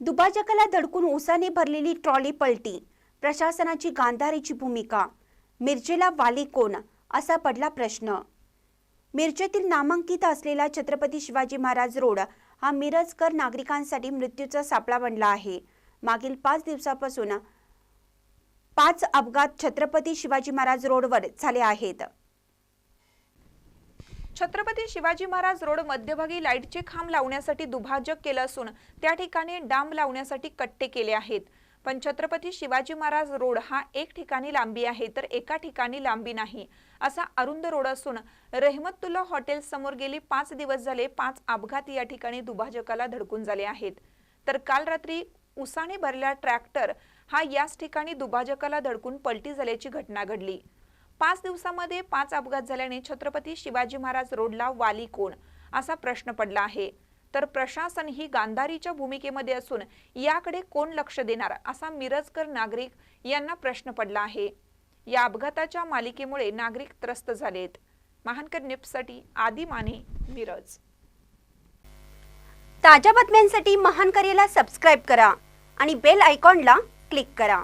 दुभाजकाला धडकून उसाने भरलेली ट्रॉली पलटी. प्रशासनाची गांधारीची भूमिका. मिरजेला वाली कोण? असा पडला प्रश्न. मिरजेतील नामांकित असलेला छत्रपती शिवाजी महाराज रोड हा मिरजकर नागरिकांसाठी मृत्यूचा सापळा बनला आहे. मागील पाच दिवसापासून पाच अपघात छत्रपती शिवाजी महाराज रोडवर झाले आहेत. छत्रपती शिवाजी महाराज रोड मध्यभागी लाईटचे खांब लावण्यासाठी दुभाजक केलं असून त्या ठिकाणी डांब लावण्यासाठी कट्टे केले आहेत. पण छत्रपती शिवाजी महाराज रोड हा एक ठिकाणी लांबी आहे तर एका ठिकाणी लांबी नाही असा अरुंद रोड असून रहमतुल्ला हॉटेल समोर गेली पाच दिवस झाले पाच अपघात या ठिकाणी दुभाजकाला धडकून झाले आहेत. तर काल रात्री उसाने भरलेला ट्रॅक्टर हा याच ठिकाणी दुभाजकाला धडकून पलटी झाल्याची घटना घडली. पाच दिवसामध्ये पाच अपघात झाल्याने छत्रपती शिवाजी महाराज रोडला वाली कोण असा प्रश्न पडला आहे. तर प्रशासन ही गांधारीच्या भूमिकेमध्ये असून याकडे कोण लक्ष देणार असा मिरजकर नागरिक यांना प्रश्न पडला आहे. या अपघाताच्या मालिकेमुळे नागरिक त्रस्त झालेत. महानकर निपसाठी आदी माने मिरज. ताज्या बातम्यांसाठी महानकर्याला सबस्क्राईब करा आणि बेल आयकॉनला क्लिक करा.